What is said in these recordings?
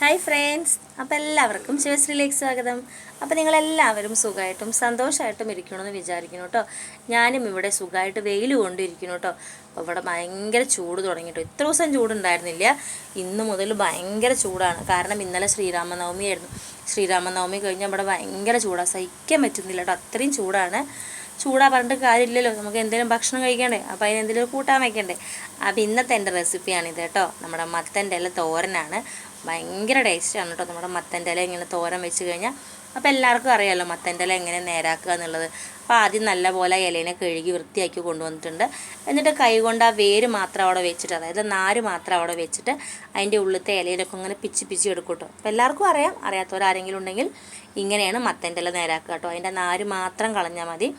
Hi friends അപ്പോൾ എല്ലാവർക്കും ശിവശ്രീയിലേക്ക് സ്വാഗതം. അപ്പോൾ നിങ്ങളെല്ലാവരും സുഖമായിട്ടും സന്തോഷമായിട്ടും ഇരിക്കണമെന്ന് വിചാരിക്കുന്നു കേട്ടോ. ഞാനും ഇവിടെ സുഖമായിട്ട് വെയിൽ കൊണ്ടിരിക്കുന്നു കേട്ടോ. അപ്പോൾ ഇവിടെ ഭയങ്കര ചൂട് തുടങ്ങിയിട്ടോ. ഇത്ര ദിവസം ചൂടുണ്ടായിരുന്നില്ല. ഇന്ന് മുതൽ ഭയങ്കര ചൂടാണ്. കാരണം ഇന്നലെ ശ്രീരാമനവമിയായിരുന്നു ശ്രീരാമനവമി കഴിഞ്ഞാൽ ഇവിടെ ഭയങ്കര ചൂടാണ് സഹിക്കാൻ പറ്റുന്നില്ല കേട്ടോ. അത്രയും ചൂടാണ്. ചൂടാ പറഞ്ഞിട്ട് കാര്യമില്ലല്ലോ. നമുക്ക് എന്തെങ്കിലും ഭക്ഷണം കഴിക്കണ്ടേ? അപ്പോൾ അതിന് എന്തെങ്കിലും കൂട്ടാൻ വയ്ക്കണ്ടേ അപ്പോൾ ഇന്നത്തെ എന്റെ റെസിപ്പിയാണിത് കേട്ടോ. നമ്മുടെ മത്തന്റെ ഇല തോരനാണ്. ഭയങ്കര ടേസ്റ്റാണ് കേട്ടോ നമ്മുടെ മത്തന്റെ ഇല ഇങ്ങനെ തോരൻ വെച്ച് കഴിഞ്ഞാൽ അപ്പോൾ എല്ലാവർക്കും അറിയാമല്ലോ മത്തന്റെ ഇല എങ്ങനെ നേരാക്കുക എന്നുള്ളത്. അപ്പോൾ ആദ്യം നല്ലപോലെ പോലെ ഇലേനെ കഴുകി വൃത്തിയാക്കി കൊണ്ടുവന്നിട്ടുണ്ട്. എന്നിട്ട് കൈ കൊണ്ട് ആ വേര് മാത്രം അവിടെ വെച്ചിട്ട് അതായത് നാര് മാത്രം അവിടെ വെച്ചിട്ട് അതിന്റെ ഉള്ളിലത്തെ ഇലയിലൊക്കെ ഇങ്ങനെ പിച്ചി പിച്ചി എടുക്കും കേട്ടോ. അപ്പോൾ എല്ലാവർക്കും അറിയാം. അറിയാത്തവരാരെങ്കിലും ഉണ്ടെങ്കിൽ ഇങ്ങനെയാണ് മത്തന്റെ ഇല നേരാക്കുക കേട്ടോ. അതിന്റെ നാര് മാത്രം കളഞ്ഞാൽ മതി.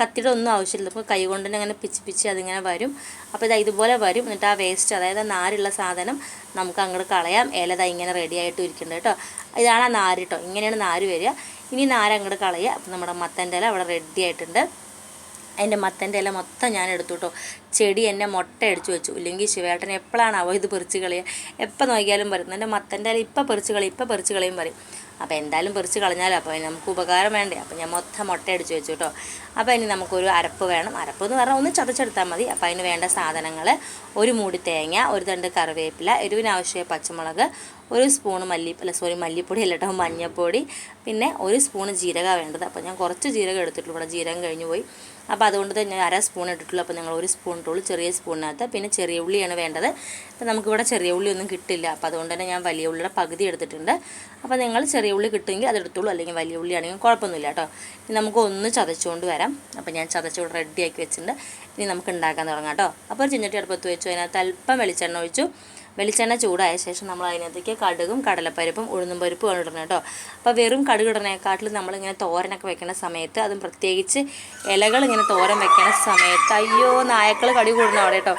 കത്തിയുടെ ഒന്നും ആവശ്യമില്ല. അപ്പോൾ കൈ കൊണ്ട് തന്നെ അങ്ങനെ പിച്ച് പിച്ച് അതിങ്ങനെ വരും. അപ്പോൾ ഇത് ഇതുപോലെ വരും. എന്നിട്ട് ആ വേസ്റ്റ് അതായത് നാരുള്ള സാധനം നമുക്ക് അങ്ങോട്ട് കളയാം. ഇല ദാ ഇങ്ങനെ റെഡി ആയിട്ട് ഇരിക്കേണ്ടത് കേട്ടോ. ഇതാണ് ആ നാര് കേട്ടോ ഇങ്ങനെയാണ് നാര് വരിക. ഇനി നാര് അങ്ങോട്ട് കളയുക. അപ്പോൾ നമ്മുടെ മത്തന്റെ ഇല അവിടെ റെഡി ആയിട്ടുണ്ട്. അതിന്റെ മത്തന്റെ ഇല മൊത്തം ഞാൻ എടുത്തു കേട്ടോ ചെടി എന്നെ മുട്ട അടിച്ചു വെച്ചു. ഇല്ലെങ്കിൽ ശിവേട്ടൻ എപ്പോഴാണാവോ ഇത് പെറിച്ച് കളയുക. എപ്പോൾ നോക്കിയാലും പറയും എന്റെ മത്തന്റെ ഇല ഇപ്പം പെറിച്ച് കളി ഇപ്പം പെറിച്ച് കളിയും പറയും. അപ്പോൾ എന്തായാലും പെറിച്ച് കളഞ്ഞാലോ അപ്പോൾ നമുക്ക് ഉപകാരം വേണ്ടേ. അപ്പോൾ ഞാൻ മൊത്തം മുട്ട അടിച്ച് വെച്ചു കേട്ടോ. അപ്പോൾ ഇനി നമുക്കൊരു അരപ്പ് വേണം. അരപ്പ് എന്ന് പറഞ്ഞാൽ ഒന്ന് ചതച്ചെടുത്താൽ മതി. അപ്പോൾ അതിന് വേണ്ട സാധനങ്ങൾ ഒരു മൂടി തേങ്ങ ഒരു തണ്ട് കറിവേപ്പില എരിവിനാവശ്യമായ പച്ചമുളക് ഒരു സ്പൂൺ മല്ലി അല്ല സോറി മല്ലിപ്പൊടി അല്ല കേട്ടോ മഞ്ഞൾപ്പൊടി പിന്നെ ഒരു സ്പൂൺ ജീരക വേണ്ടത്. അപ്പോൾ ഞാൻ കുറച്ച് ജീരകം എടുത്തിട്ടുള്ളൂ. ഇവിടെ ജീരകം കഴിഞ്ഞു പോയി. അപ്പോൾ അതുകൊണ്ട് തന്നെ അര സ്പൂൺ ഇട്ടിട്ടുള്ളൂ. അപ്പോൾ ഞങ്ങൾ ഒരു സ്പൂൺ ഇട്ടുള്ളൂ ചെറിയ സ്പൂണിനകത്ത്. പിന്നെ ചെറിയ ഉള്ളിയാണ് വേണ്ടത്. അപ്പോൾ നമുക്കിവിടെ ചെറിയ ഉള്ളി ഒന്നും കിട്ടില്ല. അപ്പോൾ അതുകൊണ്ട് തന്നെ ഞാൻ വലിയ ഉള്ളിയുടെ പകുതി എടുത്തിട്ടുണ്ട്. അപ്പോൾ നിങ്ങൾ ചെറിയ ഉള്ളി കിട്ടുമെങ്കിൽ അതെടുത്തോളൂ അല്ലെങ്കിൽ വലിയ ഉള്ളി ആണെങ്കിലും കുഴപ്പമൊന്നുമില്ല കേട്ടോ. ഇനി നമുക്ക് ഒന്ന് ചതച്ചുകൊണ്ട് വരാം. അപ്പോൾ ഞാൻ ചതച്ചുകൊണ്ട് ആക്കി വെച്ചിട്ടുണ്ട്. ഇനി നമുക്ക് ഉണ്ടാക്കാൻ തുടങ്ങാം കേട്ടോ. അപ്പോൾ ചിഞ്ഞട്ടി അടുപ്പത്ത് വെച്ചു. അതിനകത്ത് അല്പം വെളിച്ചെണ്ണ ഒഴിച്ചു. വെളിച്ചെണ്ണ ചൂടായ ശേഷം നമ്മൾ അതിനകത്തേക്ക് കടുകും കടലപ്പരിപ്പും ഉഴുന്നും പരിപ്പും ആണ് ഇടണം കേട്ടോ. അപ്പോൾ വെറും കടുക് ഇടണേക്കാട്ടിൽ നമ്മളിങ്ങനെ തോരനൊക്കെ വെക്കുന്ന സമയത്ത് അതും പ്രത്യേകിച്ച് ഇലകൾ ഇങ്ങനെ തോരൻ വെക്കുന്ന സമയത്ത് അയ്യോ നായക്കൾ കടി കൂടണം അവിടെ കേട്ടോ.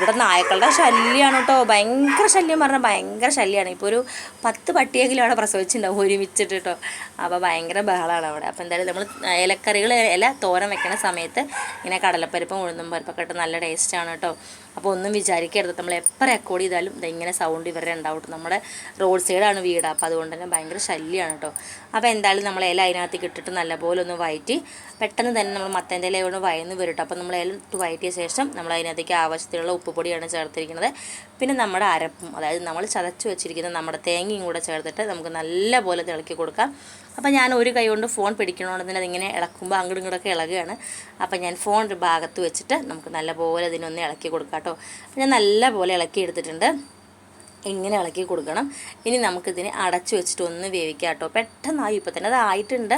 ഇവിടെ നായക്കളുടെ ശല്യമാണ് കേട്ടോ. ഭയങ്കര ശല്യം പറഞ്ഞാൽ ഭയങ്കര ശല്യമാണ് ഇപ്പോൾ ഒരു പത്ത് പട്ടിയെങ്കിലും അവിടെ പ്രസവിച്ചിട്ടുണ്ടാവും ഒരുമിച്ചിട്ട് കേട്ടോ. അപ്പോൾ ഭയങ്കര ബഹളമാണ് അവിടെ. അപ്പോൾ എന്തായാലും നമ്മൾ ഇലക്കറികൾ ഇല തോരം വെക്കുന്ന സമയത്ത് ഇങ്ങനെ കടലപ്പരിപ്പും ഉഴുന്നും പരിപ്പൊക്കെ ഇട്ട് നല്ല ടേസ്റ്റാണ് കേട്ടോ. അപ്പോൾ ഒന്നും വിചാരിക്കരുത്. നമ്മൾ എപ്പോൾ റെക്കോർഡ് ചെയ്താലും ഇങ്ങനെ സൗണ്ട് ഇവരുടെ ഉണ്ടാവും നമ്മുടെ റോഡ് സൈഡാണ് വീട്. അപ്പോൾ അതുകൊണ്ട് തന്നെ ഭയങ്കര ശല്യമാണ് കേട്ടോ. അപ്പോൾ എന്തായാലും നമ്മൾ ഇല അതിനകത്തേക്ക് ഇട്ടിട്ട് നല്ലപോലെ ഒന്ന് വയറ്റി പെട്ടെന്ന് തന്നെ നമ്മൾ മത്തേന്റെ ഇല ഒന്ന് വയന്ന് വരും കേട്ടോ. അപ്പോൾ നമ്മൾ ഇല വയറ്റിയ ശേഷം നമ്മൾ അതിനകത്തേക്ക് ആവശ്യത്തിലുള്ള ഉപ്പുപൊടിയാണ് ചേർത്തിരിക്കുന്നത്. പിന്നെ നമ്മുടെ അരപ്പും അതായത് നമ്മൾ ചതച്ച് വെച്ചിരിക്കുന്ന നമ്മുടെ തേങ്ങയും കൂടെ ചേർത്തിട്ട് നമുക്ക് നല്ല പോലെ തിളക്കി കൊടുക്കാം. അപ്പോൾ ഞാൻ ഒരു കൈ കൊണ്ട് ഫോൺ പിടിക്കണോണ്ടെങ്കിൽ അതിങ്ങനെ ഇളക്കുമ്പോൾ അങ്ങോട്ടും ഇങ്ങോട്ടൊക്കെ ഇളകുകയാണ്. അപ്പോൾ ഞാൻ ഫോൺ ഭാഗത്ത് വെച്ചിട്ട് നമുക്ക് നല്ലപോലെ ഇതിനൊന്ന് ഇളക്കി കൊടുക്കാം കേട്ടോ. ഞാൻ ഞാൻ നല്ലപോലെ ഇളക്കി എടുത്തിട്ടുണ്ട് ഇങ്ങനെ ഇളക്കി കൊടുക്കണം. ഇനി നമുക്കിതിനെ അടച്ചു വെച്ചിട്ട് ഒന്ന് വേവിക്കാം കേട്ടോ പെട്ടെന്നായി ഇപ്പോൾ തന്നെ അതായിട്ടുണ്ട്.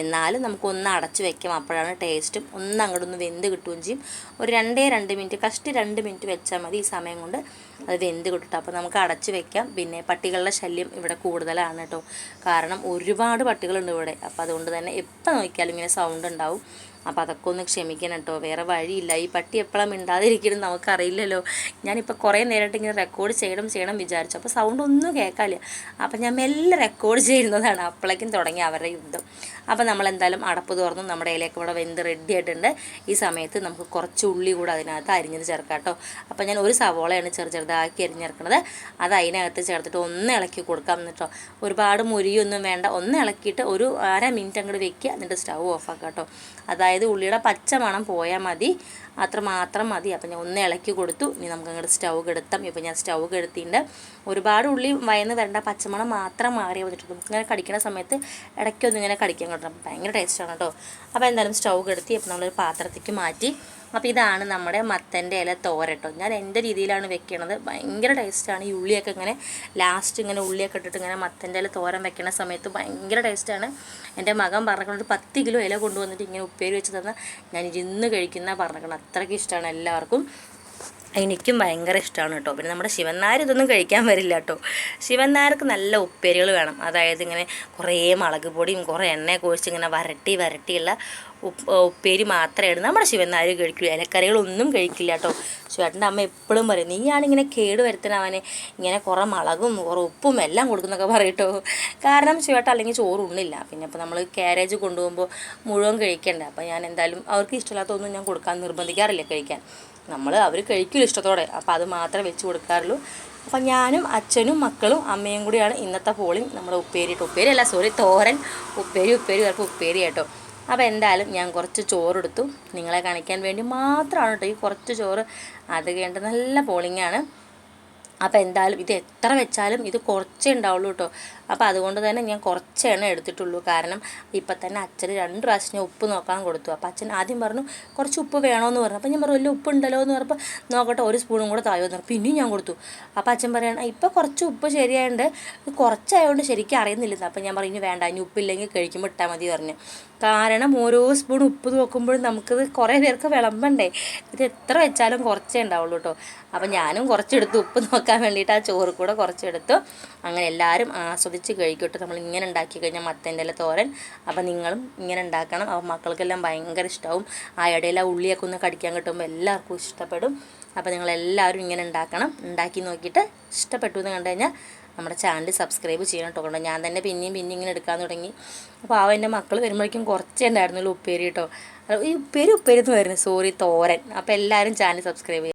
എന്നാലും നമുക്കൊന്ന് അടച്ചു വെക്കാം. അപ്പോഴാണ് ടേസ്റ്റും ഒന്ന് അങ്ങോട്ടൊന്ന് വെന്ത് കിട്ടുകയും ചെയ്യും. ഒരു രണ്ടേ രണ്ട് മിനിറ്റ് കഷ്ടി രണ്ട് മിനിറ്റ് വെച്ചാൽ മതി ഈ സമയം കൊണ്ട്. അത് വെന്ത് കിട്ടും അപ്പോൾ നമുക്ക് അടച്ച് വെക്കാം. പിന്നെ പട്ടികളുടെ ശല്യം ഇവിടെ കൂടുതലാണ് കേട്ടോ കാരണം ഒരുപാട് പട്ടികളുണ്ട് ഇവിടെ. അപ്പോൾ അതുകൊണ്ട് തന്നെ എപ്പോൾ നോക്കിയാലും ഇങ്ങനെ സൗണ്ട് ഉണ്ടാവും. അപ്പോൾ അതൊക്കെ ഒന്ന് ക്ഷമിക്കണം കേട്ടോ വേറെ വഴിയില്ല. ഈ പട്ടി എപ്പോഴും മിണ്ടാതിരിക്കണം നമുക്കറിയില്ലല്ലോ. ഞാനിപ്പോൾ കുറേ നേരമായിട്ട് ഇങ്ങനെ റെക്കോർഡ് ചെയ്യണം ചെയ്യണം വിചാരിച്ചു. അപ്പോൾ സൗണ്ട് ഒന്നും കേൾക്കാല്ല അപ്പോൾ ഞാൻ മെല്ലെ റെക്കോർഡ് ചെയ്യുന്നതാണ്. അപ്പോഴേക്കും തുടങ്ങി അവരുടെ യുദ്ധം. അപ്പോൾ നമ്മൾ എന്തായാലും അടപ്പ് തുറന്നു നമ്മുടെ ഇലയൊക്കെ ഇവിടെ വെന്ത് റെഡി ആയിട്ടുണ്ട്. ഈ സമയത്ത് നമുക്ക് കുറച്ച് ഉള്ളി കൂടെ അതിനകത്ത് അരിഞ്ഞത് ചേർക്കാം കേട്ടോ അപ്പോൾ ഞാൻ ഒരു സവോളയാണ് ചെറു ചെറുതാക്കി അരിഞ്ഞിറക്കുന്നത് അത് അതിനകത്ത് ചേർത്തിട്ട് ഒന്ന് ഇളക്കി കൊടുക്കാം എന്നിട്ടോ. ഒരുപാട് മുരിയൊന്നും വേണ്ട. ഒന്ന് ഇളക്കിയിട്ട് ഒരു അര മിനിറ്റ് അങ്ങോട്ട് വെക്കുക എന്നിട്ട് സ്റ്റൗ ഓഫാക്കാം കേട്ടോ. അതായത് ഉള്ളിയുടെ പച്ച മണം പോയാൽ മതി. അത്ര മാത്രം മതി. അപ്പം ഞാൻ ഒന്ന് ഇളക്കി കൊടുത്തു. ഇനി നമുക്ക് അങ്ങോട്ട് സ്റ്റൗ കെടുത്താം ഇപ്പം ഞാൻ സ്റ്റൗ കെടുത്തിട്ടുണ്ട് ഒരുപാട് ഉള്ളി വയന്ന് വരേണ്ട പച്ചമണം മാത്രം മാറി വന്നിട്ട് നമുക്ക് ഇങ്ങനെ കടിക്കുന്ന സമയത്ത് ഇടയ്ക്കൊന്നും ഇങ്ങനെ കടിക്കാൻ കിട്ടണം ഭയങ്കര ടേസ്റ്റാണ് കേട്ടോ. അപ്പോൾ എന്തായാലും സ്റ്റൗ കെടുത്തി അപ്പോൾ നമ്മളൊരു പാത്രത്തേക്ക് മാറ്റി അപ്പോൾ ഇതാണ് നമ്മുടെ മത്തന്റെ ഇല തോരട്ടോ ഞാൻ എന്റെ രീതിയിലാണ് വെക്കണത്. ഭയങ്കര ടേസ്റ്റാണ് ഈ ഉള്ളിയൊക്കെ ഇങ്ങനെ ലാസ്റ്റ് ഇങ്ങനെ ഉള്ളിയൊക്കെ ഇട്ടിട്ട് ഇങ്ങനെ മത്തന്റെ ഇല തോരൻ വെക്കണ സമയത്ത് ഭയങ്കര ടേസ്റ്റാണ് എന്റെ മകൻ പറഞ്ഞിട്ടുണ്ട് പത്ത് കിലോ ഇല കൊണ്ടുവന്നിട്ട് ഇങ്ങനെ ഉപ്പേരി വെച്ച് തന്നാൽ ഞാൻ ഇരുന്ന് കഴിക്കുന്ന പറഞ്ഞിട്ടുണ്ട് അത്രയ്ക്ക് ഇഷ്ടമാണ് എല്ലാവർക്കും. എനിക്കും ഭയങ്കര ഇഷ്ടമാണ് കേട്ടോ. പിന്നെ നമ്മുടെ ശിവനാർ ഇതൊന്നും കഴിക്കാൻ വരില്ല കേട്ടോ. ശിവനാർക്ക് നല്ല ഉപ്പേരികൾ വേണം. അതായത് ഇങ്ങനെ കുറേ മുളക് പൊടിയും കുറേ എണ്ണയൊക്കെ ഒഴിച്ച് ഇങ്ങനെ വരട്ടി വരട്ടിയുള്ള ഉപ്പ് ഉപ്പേരി മാത്രമേ നമ്മുടെ ശിവനാർ കഴിക്കില്ല. ഇലക്കറികളൊന്നും കഴിക്കില്ല കേട്ടോ. ചേട്ടന്റെ അമ്മ എപ്പോഴും പറയും നീയാണിങ്ങനെ കേട് വരുത്തണ അവന്. ഇങ്ങനെ കുറേ മുളകും കുറേ ഉപ്പും എല്ലാം കൊടുക്കുന്നൊക്കെ പറയട്ടോ കാരണം ചേട്ടൻ അല്ലെങ്കിൽ ചോറ് ഉണ്ണില്ല. പിന്നെ ഇപ്പോൾ നമ്മൾ കാരേജ് കൊണ്ടുപോകുമ്പോൾ മുഴുവൻ കഴിക്കേണ്ട. അപ്പോൾ ഞാൻ എന്തായാലും അവർക്ക് ഇഷ്ടമില്ലാത്തൊന്നും ഞാൻ കൊടുക്കാൻ നിർബന്ധിക്കാറില്ല കഴിക്കാൻ. നമ്മൾ അവർ കഴിക്കില്ല ഇഷ്ടത്തോടെ. അപ്പോൾ അത് മാത്രമേ വെച്ച് കൊടുക്കാറുള്ളൂ. അപ്പം ഞാനും അച്ഛനും മക്കളും അമ്മയും കൂടിയാണ് ഇന്നത്തെ പോളിങ് നമ്മുടെ ഉപ്പേരി കേട്ടോ ഉപ്പേരി അല്ല സോറി തോരൻ. ഉപ്പേരി ഉപ്പേരി ചിലപ്പോൾ ഉപ്പേരി കേട്ടോ അപ്പോൾ എന്തായാലും ഞാൻ കുറച്ച് ചോറെടുത്തു. നിങ്ങളെ കാണിക്കാൻ വേണ്ടി മാത്രമാണ് കേട്ടോ ഈ കുറച്ച് ചോറ്. അത് കഴിഞ്ഞിട്ട് നല്ല പോളിങ്ങാണ് അപ്പോൾ എന്തായാലും ഇത് എത്ര വെച്ചാലും ഇത് കുറച്ചേ ഉണ്ടാവുള്ളൂ കേട്ടോ. അപ്പോൾ അതുകൊണ്ട് തന്നെ ഞാൻ കുറച്ച് എണ്ണ എടുത്തിട്ടുള്ളൂ. കാരണം ഇപ്പം തന്നെ അച്ഛൻ രണ്ട് പ്രാവശ്യം ഞാൻ ഉപ്പ് നോക്കാൻ കൊടുത്തു. അപ്പോൾ അച്ഛൻ ആദ്യം പറഞ്ഞു കുറച്ച് ഉപ്പ് വേണമെന്ന് പറഞ്ഞു. അപ്പോൾ ഞാൻ പറഞ്ഞു വലിയ ഉപ്പ് ഉണ്ടല്ലോ എന്ന് പറഞ്ഞപ്പോൾ നോക്കട്ടെ ഒരു സ്പൂണും കൂടെ തായോ എന്ന് പറഞ്ഞു. പിന്നെയും ഞാൻ കൊടുത്തു. അപ്പോൾ അച്ഛൻ പറയണം ഇപ്പോൾ കുറച്ച് ഉപ്പ് ശരിയായതുകൊണ്ട് ഇത് കുറച്ചായതുകൊണ്ട് ശരിക്കും അറിയുന്നില്ലെന്ന്. അപ്പോൾ ഞാൻ പറഞ്ഞു വേണ്ട ഇനി ഉപ്പില്ലെങ്കിൽ കഴിക്കുമ്പോൾ ഇട്ടാൽ മതി പറഞ്ഞു. കാരണം ഓരോ സ്പൂൺ ഉപ്പ് നോക്കുമ്പോഴും നമുക്കിത് കുറേ പേർക്ക് വിളമ്പണ്ടേ. ഇത് എത്ര വെച്ചാലും കുറച്ചേ ഉണ്ടാവുള്ളൂ കേട്ടോ അപ്പം ഞാനും കുറച്ചെടുത്തു ഉപ്പ് നോക്കാൻ വേണ്ടിയിട്ട് ആ ചോറ് കൂടെ കുറച്ചെടുത്തു അങ്ങനെ എല്ലാവരും ആസ്വദിച്ച് കഴിക്കട്ടെ നമ്മൾ ഇങ്ങനെ ഉണ്ടാക്കി കഴിഞ്ഞാൽ മത്തേന്റെ ഇല തോരൻ. അപ്പോൾ നിങ്ങളും ഇങ്ങനെ ഉണ്ടാക്കണം. അപ്പം മക്കൾക്കെല്ലാം ഭയങ്കര ഇഷ്ടമാവും ആ ഇടയിൽ ആ ഉള്ളിയൊക്കെ ഒന്ന് കടിക്കാൻ കിട്ടുമ്പോൾ എല്ലാവർക്കും ഇഷ്ടപ്പെടും. അപ്പോൾ നിങ്ങളെല്ലാവരും ഇങ്ങനെ ഉണ്ടാക്കണം. ഉണ്ടാക്കി നോക്കിയിട്ട് ഇഷ്ടപ്പെട്ടു എന്ന് കണ്ടു കഴിഞ്ഞാൽ നമ്മുടെ ചാനൽ സബ്സ്ക്രൈബ് ചെയ്യണം കേട്ടോ. ഞാൻ തന്നെ പിന്നെയും പിന്നെയും ഇങ്ങനെ എടുക്കാൻ തുടങ്ങി. അപ്പോൾ ആ എന്റെ മക്കൾ വരുമ്പോഴേക്കും കുറച്ചേ ഉണ്ടായിരുന്നുള്ളൂ ഉപ്പേരി കേട്ടോ. ഈ ഉപ്പേരി ഉപ്പേരി എന്ന് വരുന്നത് സോറി തോരൻ. അപ്പോൾ എല്ലാവരും ചാനൽ സബ്സ്ക്രൈബ് ചെയ്യുക